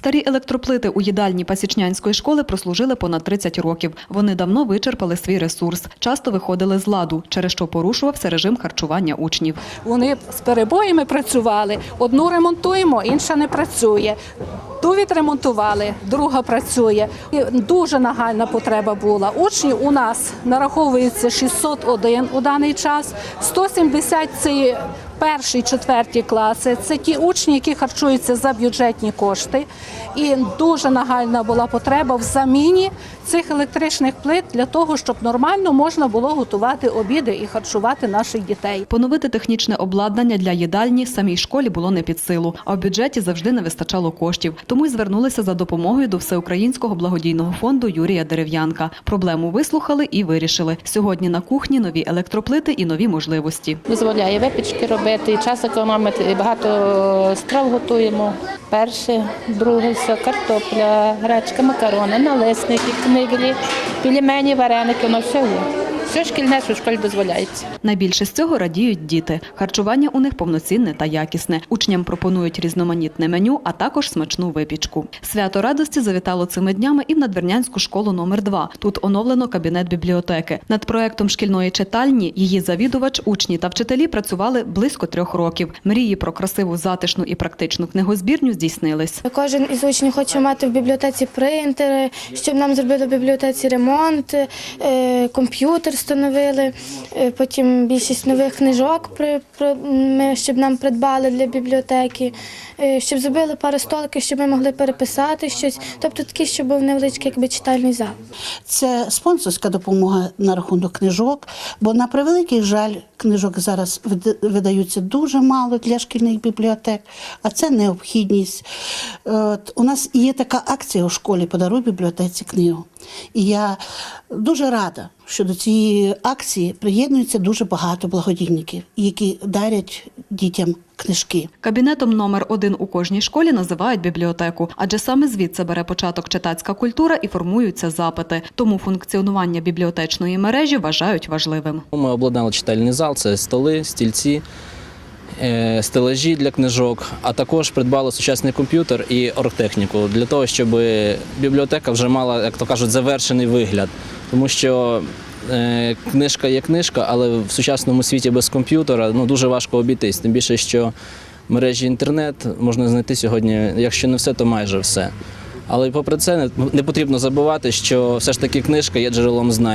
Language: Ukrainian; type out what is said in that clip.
Старі електроплити у їдальні Пасічнянської школи прослужили понад 30 років. Вони давно вичерпали свій ресурс, часто виходили з ладу, через що порушувався режим харчування учнів. Вони з перебоями працювали. Одну ремонтуємо, інша не працює. Ту відремонтували, друга працює. І дуже нагальна потреба була. Учнів у нас нараховується 601 у даний час. 170 – це є перші, четверті класи. Це ті учні, які харчуються за бюджетні кошти. І дуже нагальна була потреба в заміні цих електричних плит для того, щоб нормально можна було готувати обіди і харчувати наших дітей. Поновити технічне обладнання для їдальні самій школі було не під силу, а в бюджеті завжди не вистачало коштів. Тому й звернулися за допомогою до Всеукраїнського благодійного фонду Юрія Дерев'янка. Проблему вислухали і вирішили. Сьогодні на кухні нові електроплити і нові можливості. дозволяє випічки робити, і час економити, і багато страв готуємо. Перше, друге, все, картопля, гречка, макарони, налисники, книглі, пельмені, вареники, воно все є. Все шкільне, що в школі дозволяється. Найбільше з цього радіють діти. Харчування у них повноцінне та якісне. Учням пропонують різноманітне меню, а також смачну випічку. Свято радості завітало цими днями і в надвірнянську школу номер 2 Тут оновлено кабінет бібліотеки. Над проектом шкільної читальні її завідувач, учні та вчителі працювали близько трьох років. Мрії про красиву, затишну і практичну книгозбірню здійснились. Кожен із учнів хоче мати в бібліотеці принтери, щоб нам зробили в бібліотеці ремонт, е, комп'ютер встановили. е, Потім більшість нових книжок щоб нам придбали для бібліотеки, е, щоб зробили пару столиків, щоб ми могли переписати щось. Тобто такий, щоб був невеличкий якби, читальний зал. Це спонсорська допомога на рахунок книжок, бо на превеликий жаль, книжок зараз видаються дуже мало для шкільних бібліотек, а це необхідність. От, у нас є така акція у школі Подаруй бібліотеці книгу. І я дуже рада, що до цієї акції приєднується дуже багато благодійників, які дарять дітям книжки. Кабінетом номер один у кожній школі називають бібліотеку, адже саме звідси бере початок читацька культура і формуються запити. Тому функціонування бібліотечної мережі вважають важливим. Ми обладнали читальний зал, це столи, стільці, стелажі для книжок, а також придбали сучасний комп'ютер і оргтехніку для того, щоб бібліотека вже мала, як то кажуть, завершений вигляд. Тому що е, книжка є книжка, але в сучасному світі без комп'ютера ну, дуже важко обійтись. Тим більше, що мережі інтернет можна знайти сьогодні, якщо не все, то майже все. Але попри це не потрібно забувати, що все ж таки книжка є джерелом знань.